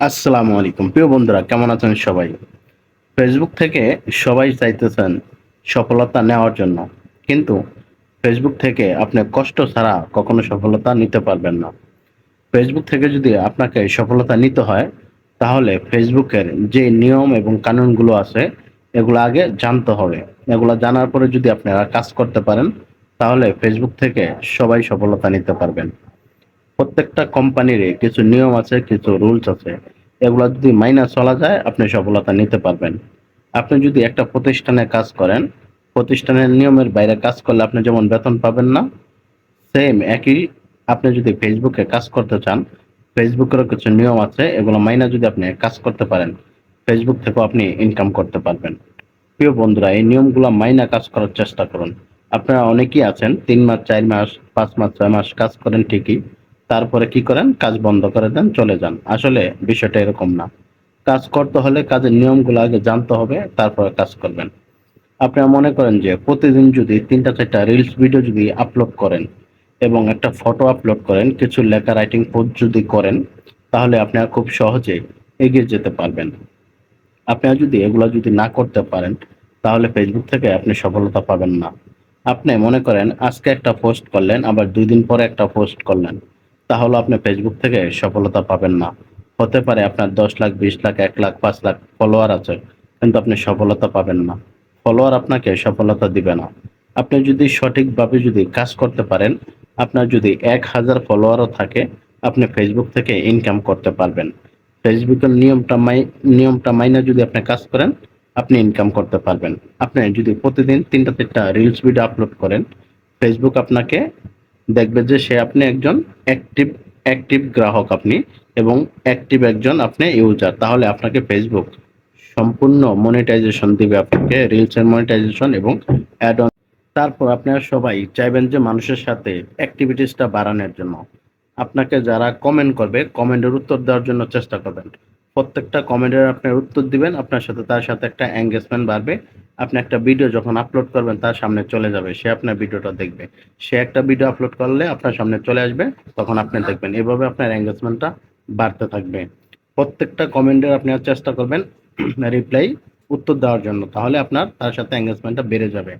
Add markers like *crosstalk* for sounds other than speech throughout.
আসসালামু আলাইকুম। প্রিয় বন্ধুরা, কেমন আছেন সবাই? ফেসবুক থেকে সবাই চাইতেছেন সফলতা নেওয়ার জন্য, কিন্তু ফেসবুক থেকে আপনি কষ্ট ছাড়া কখনো সফলতা নিতে পারবেন না। ফেসবুক থেকে যদি আপনাকে সফলতা নিতে হয়, তাহলে ফেসবুকের যে নিয়ম এবং কানুনগুলো আছে, এগুলো আগে জানতে হবে। এগুলো জানার পরে যদি আপনারা কাজ করতে পারেন, তাহলে ফেসবুক থেকে সবাই সফলতা নিতে পারবেন। প্রত্যেকটা কোম্পানির কিছু নিয়ম আছে, কিছু রুলস আছে। এগুলো যদি মাইনা চলা যায়, আপনি সফলতা নিতে পারবেন। আপনি যদি একটা প্রতিষ্ঠানে কাজ করেন, প্রতিষ্ঠানের নিয়মের বাইরে কাজ করলে আপনি যেমন বেতন পাবেন না সেম একই। আপনি যদি ফেসবুকে কাজ করতে চান ফেসবুকেরও কিছু নিয়ম আছে, এগুলো মাইনা যদি আপনি কাজ করতে পারেন ফেসবুক থেকেও আপনি ইনকাম করতে পারবেন। প্রিয় বন্ধুরা, এই নিয়মগুলো মাইনা কাজ করার চেষ্টা করুন। আপনারা অনেকেই আছেন, তিন মাস, চার মাস, পাঁচ মাস, ছয় মাস কাজ করেন ঠিকই তারপরে কি করেন? কাজ বন্ধ করে দেন, চলে যান। আসলে বিষয়টা এরকম না। কাজ করতে হলে কাজের নিয়মগুলো আগে জানতে হবে, তারপরে কাজ করবেন। আপনারা মনে করেন যে প্রতিদিন যদি তিনটা, চারটা রিলস ভিডিও যদি আপলোড করেন এবং একটা ফটো আপলোড করেন, কিছু লেখা রাইটিং পোস্ট যদি করেন, তাহলে আপনারা খুব সহজে এগিয়ে যেতে পারবেন। আপনারা যদি এগুলো যদি না করতে পারেন, তাহলে ফেসবুক থেকে আপনি সফলতা পাবেন না। আপনি মনে করেন, আজকে একটা পোস্ট করলেন, আবার দুই দিন পরে একটা পোস্ট করলেন। তাহলে আপনি ফেসবুক থেকে সফলতা পাবেন না। হতে পারে আপনার দশ লাখ, বিশ লাখ, এক লাখ, পাঁচ লাখ ফলোয়ার আছে, কিন্তু আপনি সফলতা পাবেন না। ফলোয়ার আপনাকে সফলতা দিবে না। আপনি যদি সঠিকভাবে যদি কাজ করতে পারেন, আপনার যদি এক হাজার ফলোয়ারও থাকে, আপনি ফেসবুক থেকে ইনকাম করতে পারবেন। ফেসবুকের নিয়মটা মাই, নিয়মটা মাইনে যদি আপনি কাজ করেন, আপনি ইনকাম করতে পারবেন। আপনি যদি প্রতিদিন তিনটা তিনটা রিলস ভিডিও আপলোড করেন ফেসবুক আপনাকে দেখবে যে সে আপনি একজন অ্যাক্টিভ অ্যাক্টিভ গ্রাহক আপনি এবং অ্যাক্টিভ একজন আপনি ইউজার তাহলে আপনাকে ফেসবুক সম্পূর্ণ মনিটাইজেশন দিবে আপনাকে রিলসের মনিটাইজেশন এবং অ্যাড অন তারপর আপনারা সবাই চাইবেন যে মানুষের সাথে অ্যাক্টিভিটিসটা বাড়ানোর জন্য। আপনাকে যারা কমেন্ট করবে কমেন্টের উত্তর দেওয়ার জন্য চেষ্টা করবেন। প্রত্যেকটা কমেন্টের আপনার উত্তর দিবেন, আপনার সাথে, তার সাথে একটা এঙ্গেজমেন্ট বাড়বে। আপনি একটা ভিডিও যখন আপলোড করবেন, তার সামনে চলে যাবে। সে আপনার ভিডিওটা দেখবে। সে একটা ভিডিও আপলোড করলে আপনার সামনে চলে আসবে, তখন আপনি দেখবেন। এভাবে আপনার এঙ্গেজমেন্টটা বাড়তে থাকবে। প্রত্যেকটা কমেন্টের আপনি চেষ্টা করবেন *clears throat* রিপ্লাই উত্তর দেওয়ার জন্য। তাহলে আপনার, তার সাথে এঙ্গেজমেন্টটা বেড়ে যাবে।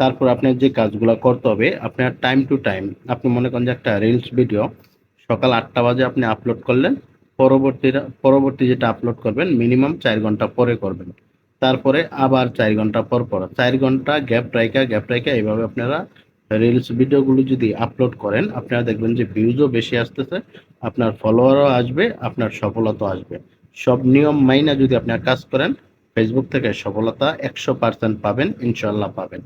তারপর আপনার যে কাজগুলো করতে হবে আপনার টাইম টু টাইম আপনি মনে করেন যে একটা রিলস ভিডিও সকাল আটটা বাজে আপনি আপলোড করলেন পরবর্তী পরবর্তী যেটা আপলোড করবেন মিনিমাম চার ঘণ্টা পরে করবেন। তারপরে আবার চার ঘণ্টা পর পর। চার ঘণ্টা গ্যাপ রাইকা গ্যাপ রাইকা এইভাবে আপনারা রিলস ভিডিওগুলো যদি আপলোড করেন, আপনারা দেখবেন যে ভিউজও বেশি আসতেছে, আপনার ফলোয়ারও আসবে, আপনার সফলতা আসবে। সব নিয়ম মাইনা যদি আপনার কাজ করেন ফেসবুক থেকে সফলতা একশো পার্সেন্ট পাবেন ইনশাল্লাহ পাবেন।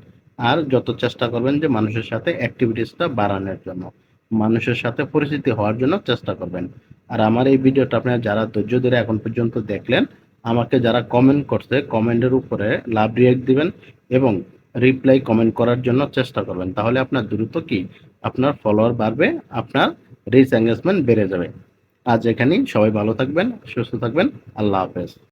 আর যত চেষ্টা করবেন যে মানুষের সাথে অ্যাক্টিভিটিসটা বাড়ানোর জন্য, মানুষের সাথে পরিচিতি হওয়ার জন্য চেষ্টা করবেন। আর আমার এই ভিডিওটা আপনারা যারা ধৈর্য ধরে এখন পর্যন্ত দেখলেন আমাকে যারা কমেন্ট করছে কমেন্টের উপরে লাভ রিয়েক্ট দিবেন এবং রিপ্লাই কমেন্ট করার জন্য চেষ্টা করবেন। তাহলে আপনার দ্রুত কি? আপনার ফলোয়ার বাড়বে, আপনার রিচ এঙ্গেজমেন্ট বেড়ে যাবে। আজ এখানেই, সবাই ভালো থাকবেন, সুস্থ থাকবেন, আল্লাহ হাফেজ।